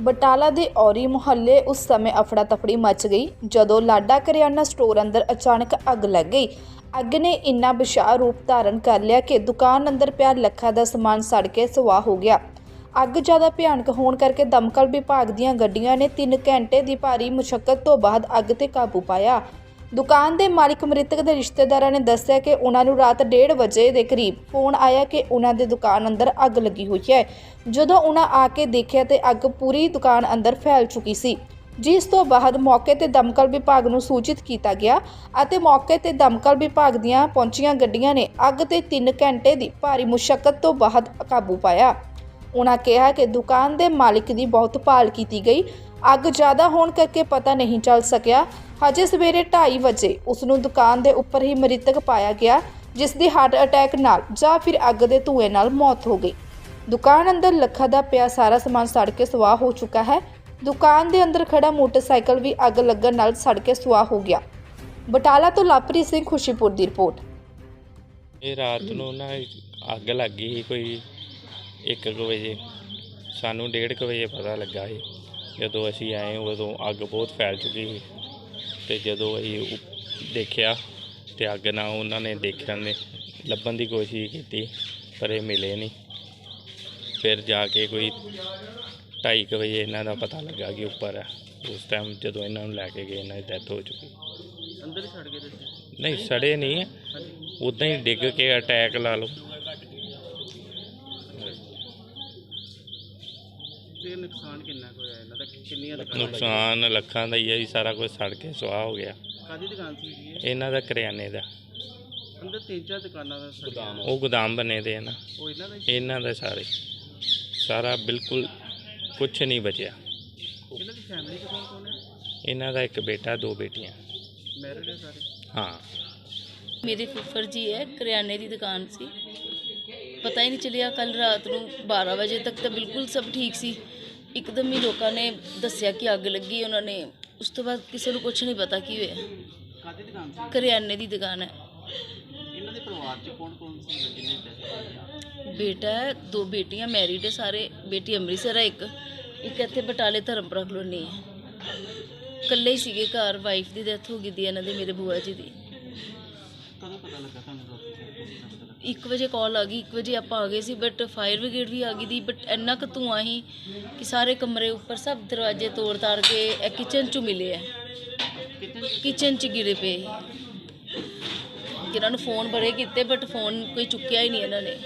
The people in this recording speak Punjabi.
ਬਟਾਲਾ ਦੇ ਔਰੀ ਮੁਹੱਲੇ ਉਸ ਸਮੇਂ ਅਫੜਾ ਤਫੜੀ ਮਚ ਗਈ, ਜਦੋਂ ਲਾਡਾ ਕਰਿਆਨਾ ਸਟੋਰ ਅੰਦਰ ਅਚਾਨਕ ਅੱਗ ਲੱਗ ਗਈ। ਅੱਗ ਨੇ ਇੰਨਾ ਵਿਸ਼ਾਲ ਰੂਪ ਧਾਰਨ ਕਰ ਲਿਆ ਕਿ ਦੁਕਾਨ ਅੰਦਰ ਪਿਆ ਲੱਖਾਂ ਦਾ ਸਮਾਨ ਸੜ ਕੇ ਸੁਆਹ ਹੋ ਗਿਆ। ਅੱਗ ਜ਼ਿਆਦਾ ਭਿਆਨਕ ਹੋਣ ਕਰਕੇ ਦਮਕਲ ਵਿਭਾਗ ਦੀਆਂ ਗੱਡੀਆਂ ਨੇ 3 ਘੰਟੇ ਦੀ ਭਾਰੀ ਮੁਸ਼ਕਲ ਤੋਂ ਬਾਅਦ ਅੱਗ ਤੇ ਕਾਬੂ ਪਾਇਆ। ਦੁਕਾਨ ਦੇ ਮਾਲਿਕ ਮ੍ਰਿਤਕ ਦੇ ਰਿਸ਼ਤੇਦਾਰਾਂ ਨੇ ਦੱਸਿਆ ਕਿ ਉਹਨਾਂ ਨੂੰ ਰਾਤ 1:30 ਵਜੇ ਦੇ ਕਰੀਬ ਫੋਨ ਆਇਆ ਕਿ ਉਹਨਾਂ ਦੇ ਦੁਕਾਨ ਅੰਦਰ ਅੱਗ ਲੱਗੀ ਹੋਈ ਹੈ। ਜਦੋਂ ਉਹਨਾਂ ਆ ਕੇ ਦੇਖਿਆ ਤੇ ਅੱਗ ਪੂਰੀ ਦੁਕਾਨ ਅੰਦਰ ਫੈਲ ਚੁੱਕੀ ਸੀ। ਜਿਸ ਤੋਂ ਬਾਅਦ ਮੌਕੇ ਤੇ ਦਮਕਲ ਵਿਭਾਗ ਨੂੰ ਸੂਚਿਤ ਕੀਤਾ ਗਿਆ ਅਤੇ ਮੌਕੇ ਤੇ ਦਮਕਲ ਵਿਭਾਗ ਦੀਆਂ ਪਹੁੰਚੀਆਂ ਗੱਡੀਆਂ ਨੇ ਅੱਗ ਤੇ 3 ਘੰਟੇ ਦੀ ਭਾਰੀ ਮੁਸ਼ਕਲ ਤੋਂ ਬਾਅਦ ਕਾਬੂ ਪਾਇਆ। ਉਹਨਾਂ ਕਿਹਾ ਕਿ ਦੁਕਾਨ ਦੇ ਮਾਲਕ ਦੀ ਬਹੁਤ ਭਾਲ ਕੀਤੀ ਗਈ ਅੱਗ ਜ਼ਿਆਦਾ ਹੋਣ ਕਰਕੇ ਪਤਾ ਨਹੀਂ ਚੱਲ ਸਕਿਆ। ਹਜੇ ਸਵੇਰੇ 2:30 ਵਜੇ ਉਸ ਨੂੰ ਦੁਕਾਨ ਦੇ ਉੱਪਰ ਹੀ ਮ੍ਰਿਤਕ ਪਾਇਆ ਗਿਆ ਜਿਸ ਦੀ ਹਾਰਟ ਅਟੈਕ ਨਾਲ ਜਾਂ ਫਿਰ ਅੱਗ ਦੇ ਧੂਏ ਨਾਲ ਮੌਤ ਹੋ ਗਈ। ਦੁਕਾਨ ਅੰਦਰ ਲੱਖਾਂ ਦਾ ਪਿਆ ਸਾਰਾ ਸਮਾਨ ਸੜ ਕੇ ਸੁਆਹ ਹੋ ਚੁੱਕਾ ਹੈ। ਦੁਕਾਨ ਦੇ ਅੰਦਰ ਖੜਾ ਮੋਟਰਸਾਈਕਲ ਵੀ ਅੱਗ ਲੱਗਣ ਨਾਲ ਸੜ ਕੇ ਸੁਆਹ ਹੋ ਗਿਆ। ਬਟਾਲਾ ਤੋਂ ਲਾਪਰੀ ਸਿੰਘ ਖੁਸ਼ੀਪੁਰ ਦੀ ਰਿਪੋਰਟ। ਇਹ ਰਾਤ ਨੂੰ ਨਾ ਅੱਗ ਲੱਗ ਗਈ ਸੀ ਕੋਈ 1 ਵਜੇ। ਸਾਨੂੰ 1:30 ਵਜੇ ਪਤਾ ਲੱਗਾ ਸੀ। ਜਦੋਂ ਅਸੀਂ ਆਏ ਉਦੋਂ ਅੱਗ ਬਹੁਤ ਫੈਲ ਚੁੱਕੀ ਸੀ। ਤੇ ਜਦੋਂ ਅਸੀਂ ਉ- ਦੇਖਿਆ ਤੇ ਅੱਗ ਨਾਲ ਉਹਨਾਂ ਨੇ ਦੇਖਣ ਨੇ ਲੱਭਣ ਦੀ ਕੋਸ਼ਿਸ਼ ਕੀਤੀ ਪਰ ਇਹ ਮਿਲੇ ਨਹੀਂ। ਫਿਰ ਜਾ ਕੇ ਕੋਈ 2:30 ਵਜੇ ਇਹਨਾਂ ਦਾ ਪਤਾ ਲੱਗਾ ਕਿ ਉੱਪਰ ਹੈ ਉਸ ਟਾਈਮ ਜਦੋਂ ਇਹਨਾਂ ਨੂੰ ਲੈ ਕੇ ਗਏ ਇਹਨਾਂ ਦੀ ਡੈਥ ਹੋ ਚੁੱਕੀ। ਅੰਦਰ ਹੀ ਛੱਡ ਗਏ ਤੁਸੀਂ? ਨਹੀਂ ਸੜੇ ਨਹੀਂ। ਉਦਾਂ ਹੀ ਡਿੱਗ ਕੇ ਅਟੈਕ ਲਾ ਲਓ। ਤੇ ਨੁਕਸਾਨ ਕਿੰਨਾ ਕੁ ਹੋਇਆ? ਇਹਨਾਂ ਦਾ ਕਿੰਨੀਆਂ ਦੁਕਾਨਾਂ ਨੁਕਸਾਨ ਲੱਖਾਂ ਦਾ ਹੀ ਹੈ ਜੀ ਸਾਰਾ ਕੁਝ ਸੜ ਕੇ ਸੁਆਹ ਹੋ ਗਿਆ। ਕਾਦੀ ਦੁਕਾਨ ਸੀ ਜੀ ਇਹ? ਇਹਨਾਂ ਦਾ ਕਰਿਆਨੇ ਦਾ। ਅੰਦਰ ਤਿੰਨ ਚਾਰ ਦੁਕਾਨਾਂ ਦਾ ਗੋਦਾਮ ਉਹ ਗੋਦਾਮ ਬਣੇ ਦੇ ਆ ਨਾ। ਉਹ ਇਹਨਾਂ ਦਾ ਹੀ? ਇਹਨਾਂ ਦਾ ਸਾਰੇ। ਸਾਰਾ ਬਿਲਕੁਲ ਕੁਝ ਨਹੀਂ ਬਚਿਆ। ਇਹਨਾਂ ਦੀ ਫੈਮਿਲੀ ਚ ਕੌਣ ਕੌਣ ਹੈ? ਇਹਨਾਂ ਦਾ ਇੱਕ ਬੇਟਾ ਦੋ ਬੇਟੀਆਂ। ਮੈਰਿਡ ਹੈ ਸਾਰੇ? ਹਾਂ। ਮੇਰੇ ਫੁੱਫੜ ਜੀ ਹੈ ਕਰਿਆਨੇ ਦੀ ਦੁਕਾਨ ਸੀ। ਪਤਾ ਹੀ ਨਹੀਂ ਚੱਲਿਆ ਕੱਲ ਰਾਤ ਨੂੰ 12 ਵਜੇ ਤੱਕ ਤਾਂ ਬਿਲਕੁਲ ਸਭ ਠੀਕ ਸੀ। ਇੱਕਦਮ ਹੀ ਲੋਕਾਂ ਨੇ ਦੱਸਿਆ ਕਿ ਅੱਗ ਲੱਗੀ ਉਹਨਾਂ ਨੇ ਉਸ ਤੋਂ ਬਾਅਦ ਕਿਸੇ ਨੂੰ ਕੁਝ ਨਹੀਂ ਪਤਾ ਕੀ ਹੋਇਆ। ਕਾਦੀ ਦੁਕਾਨ ਸੀ? ਕਰਿਆਨੇ ਦੀ ਦੁਕਾਨ ਹੈ। ਇਹਨਾਂ ਦੇ ਪਰਿਵਾਰ ਚ ਕੌਣ ਕੌਣ ਸੀ ਜਿਹਨੇ ਪੈਸੇ ਬੇਟਾ ਹੈ ਦੋ ਬੇਟੀਆਂ ਮੈਰਿਡ ਹੈ ਸਾਰੇ ਬੇਟੀ ਅੰਮ੍ਰਿਤਸਰ ਹੈ ਇੱਕ। ਇੱਕ ਇੱਥੇ ਬਟਾਲੇ ਧਰਮਪੁਰਾ ਕਲੋਨੀ ਹੈ। ਇਕੱਲੇ ਹੀ ਸੀਗੇ ਘਰ ਵਾਈਫ ਦੀ ਡੈਥ ਹੋ ਗਈ ਦੀ ਇਹਨਾਂ ਦੇ ਮੇਰੇ ਬੂਆ ਜੀ ਦੀ। ਕਦੋਂ ਪਤਾ ਲੱਗਾ ਤੁਹਾਨੂੰ ਰਾਤੀ 1 ਵਜੇ ਕਾਲ ਆ ਗਈ 1 ਵਜੇ ਆਪਾਂ ਆ ਗਏ ਸੀ ਬਟ ਫਾਇਰ ਬ੍ਰਿਗੇਡ ਵੀ ਆ ਗਈ ਦੀ ਬਟ ਇੰਨਾ ਕੁ ਧੂੰਆਂ ਸੀ ਕਿ ਸਾਰੇ ਕਮਰੇ ਉੱਪਰ ਸਭ ਦਰਵਾਜ਼ੇ ਤੋੜ ਤਾੜ ਕੇ ਇਹ ਕਿਚਨ ਚ ਮਿਲੇ ਆ। ਕਿਚਨ ਚ ਗਿਰੇ ਪਏ ਸੀ। ਜਿਹਨਾਂ ਨੂੰ ਫੋਨ ਬੜੇ ਕੀਤੇ ਬਟ ਫੋਨ ਕੋਈ ਚੁੱਕਿਆ ਹੀ ਨਹੀਂ ਇਹਨਾਂ ਨੇ।